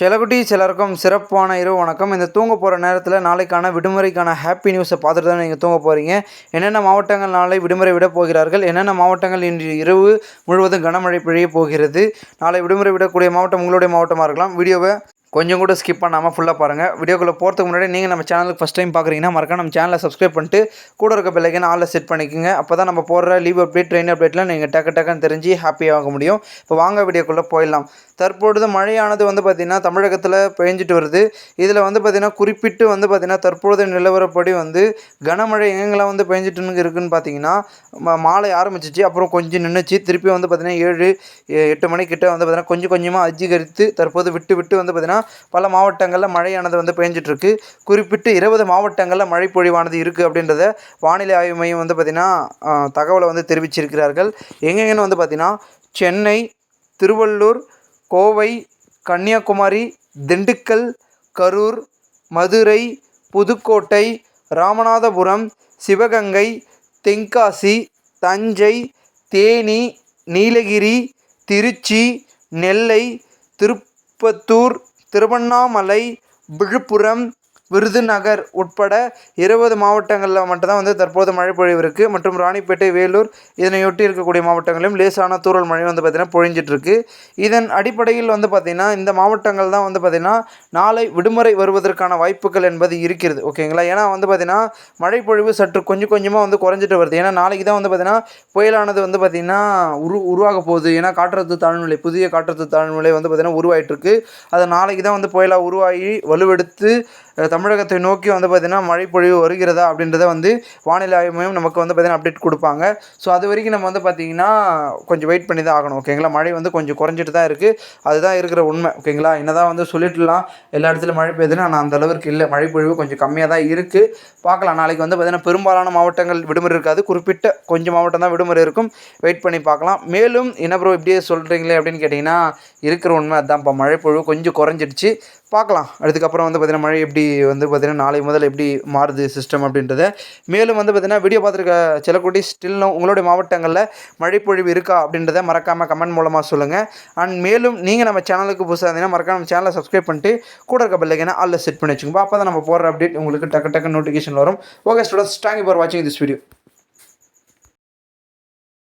செலகுட்டி சிலருக்கும் சிறப்பான இரவு வணக்கம். இந்த தூங்க போகிற நேரத்தில் நாளைக்கான விடுமுறைக்கான ஹாப்பி நியூஸை பார்த்துட்டு தான் நீங்கள் தூங்க போகிறீங்க என்னென்ன மாவட்டங்கள் நாளை விடுமுறை விட போகிறார்கள்? என்னென்ன மாவட்டங்கள் இன்று இரவு முழுவதும் கனமழை பெய்ய போகிறது? நாளை விடுமுறை விடக்கூடிய மாவட்டம் உங்களுடைய மாவட்டமாக இருக்கலாம். வீடியோவை கொஞ்சம் கூட ஸ்கிப் பண்ணாமல் ஃபுல்லாக பாருங்கள் வீடியோக்குள்ளே போகிறதுக்கு முன்னாடி நீங்கள் நம்ம சேனலுக்கு ஃபஸ்ட் டைம் பார்க்குறீங்கன்னா மறக்காம நம்ம சேனலை சப்ஸ்கிரைப் பண்ணிட்டு கூட இருக்க பெல்லைக்கன் ஆளில் செட் பண்ணிக்கோங்க. அப்போ தான் நம்ம போடுற லீவ் அப்டேட் ட்ரெயின் அப்டேட்லாம் நீங்கள் டக்கு டக்குன்னு தெரிஞ்சு ஹாப்பியாக முடியும். இப்போ வாங்க வீடியோக்குள்ளே போயிடலாம். தற்பொழுது மழையானது வந்து பார்த்திங்கன்னா தமிழகத்தில் பெஞ்சிட்டு வருது. இதில் வந்து பார்த்திங்கன்னா குறிப்பிட்டு வந்து பார்த்திங்கன்னா தற்பொழுது நிலவரப்படி வந்து கனமழை எங்கெங்கெல்லாம் வந்து பெஞ்சிட்டு இருக்குன்னு பார்த்தீங்கன்னா மாலை ஆரம்பிச்சிச்சு. அப்புறம் கொஞ்சம் நின்றுச்சு திருப்பி வந்து பார்த்திங்கன்னா ஏழு எட்டு மணிக்கிட்ட வந்து பார்த்திங்கன்னா கொஞ்சம் கொஞ்சமாக அதிகரித்து தற்போது விட்டு விட்டு வந்து பார்த்திங்கன்னா பல மாவட்டங்களில் மழையானது வந்து பெஞ்சிட்ருக்கு. குறிப்பிட்டு இருபது மாவட்டங்களில் மழை பொழிவானது இருக்குது அப்படின்றத வானிலை ஆய்வு மையம் வந்து பார்த்திங்கன்னா தகவலை வந்து தெரிவிச்சிருக்கிறார்கள். எங்கெங்கன்னு வந்து பார்த்திங்கன்னா சென்னை திருவள்ளூர் கோவை கன்னியாகுமரி திண்டுக்கல் கரூர் மதுரை புதுக்கோட்டை ராமநாதபுரம் சிவகங்கை தென்காசி தஞ்சை தேனி நீலகிரி திருச்சி நெல்லை திருப்பத்தூர் திருவண்ணாமலை விழுப்புரம் விருதுநகர் உட்பட இருபது மாவட்டங்களில் மட்டும்தான் வந்து தற்போது மழை பொழிவு இருக்குது மற்றும் ராணிப்பேட்டை வேலூர் இதனையொட்டி இருக்கக்கூடிய மாவட்டங்களிலும் லேசான தூரல் மழை வந்து பார்த்திங்கன்னா பொழிஞ்சிட்ருக்கு இதன் அடிப்படையில் வந்து பார்த்திங்கன்னா இந்த மாவட்டங்கள் தான் வந்து பார்த்திங்கன்னா நாளை விடுமுறை வருவதற்கான வாய்ப்புகள் என்பது இருக்கிறது. ஓகேங்களா ஏன்னா வந்து பார்த்திங்கன்னா மழை பொழிவு சற்று கொஞ்சம் கொஞ்சமாக வந்து குறைஞ்சிட்டு வருது. ஏன்னா நாளைக்கு தான் வந்து பார்த்திங்கன்னா புயலானது வந்து பார்த்திங்கன்னா உரு உருவாக போகுது. ஏன்னா காற்றழுத்த தாழ்நிலை புதிய காற்றழுத்த தாழ்நிலை வந்து பார்த்திங்கன்னா உருவாயிட்டிருக்கு அது நாளைக்கு தான் வந்து புயலாக உருவாகி வலுவெடுத்து தமிழகத்தை நோக்கி வந்து பார்த்திங்கன்னா மழை பொழிவு வருகிறதா அப்படின்றத வந்து வானிலை ஆய்வு மையம் நமக்கு வந்து பார்த்திங்கன்னா அப்டேட் கொடுப்பாங்க. ஸோ அது வரைக்கும் நம்ம வந்து பார்த்திங்கன்னா கொஞ்சம் வெயிட் பண்ணி தான் ஆகணும் ஓகேங்களா மழை வந்து கொஞ்சம் குறைஞ்சிட்டு தான் இருக்குது அதுதான் இருக்கிற உண்மை. ஓகேங்களா என்னதான் வந்து சொல்லிட்டுலாம் எல்லா இடத்துலையும் மழை பெய்யுதுன்னா ஆனால் அந்த அளவுக்கு இல்லை. மழை பொழிவு கொஞ்சம் கம்மியாக தான் இருக்குது பார்க்கலாம். நாளைக்கு வந்து பார்த்திங்கன்னா பெரும்பாலான மாவட்டங்கள் விடுமுறை இருக்காது. குறிப்பிட்ட கொஞ்சம் மாவட்டம் தான் விடுமுறை இருக்கும். வெயிட் பண்ணி பார்க்கலாம். மேலும் என்ன ப்ரோ இப்படியே சொல்கிறீங்களே அப்படின்னு கேட்டிங்கன்னா இருக்கிற உண்மை அதான்ப்பா. மழை பொழிவு கொஞ்சம் குறைஞ்சிடுச்சு. பார்க்கலாம். அதுக்கப்புறம் வந்து பார்த்திங்கன்னா மழை எப்படி வந்து பார்த்திங்கன்னா நாளை முதல் எப்படி மாறுது சிஸ்டம் அப்படின்றத. மேலும் வந்து பார்த்திங்கன்னா வீடியோ பார்த்துருக்க செல்லக்குட்டி ஸ்டில்லும் உங்களுடைய மாவட்டங்களில் மழைப்பொழிவு இருக்கா அப்படின்றத மறக்காமல் கமெண்ட் மூலமாக சொல்லுங்கள் அண்ட் மேலும் நீங்கள் நம்ம சேனலுக்கு புதுசாக இருந்தீங்கன்னா மறக்காம நம்ம சேனலை சப்ஸ்கிரைப் பண்ணிட்டு கூட இருக்க பிள்ளைங்கன்னா ஆளில் செட் பண்ணி வச்சுக்கோங்க. அப்போ தான் நம்ம போடுற அப்டேட் உங்களுக்கு டக்கு டக்கு நோட்டிஃபிகேஷன் வரும். Okay students thank you for வாட்சிங் திஸ் வீடியோ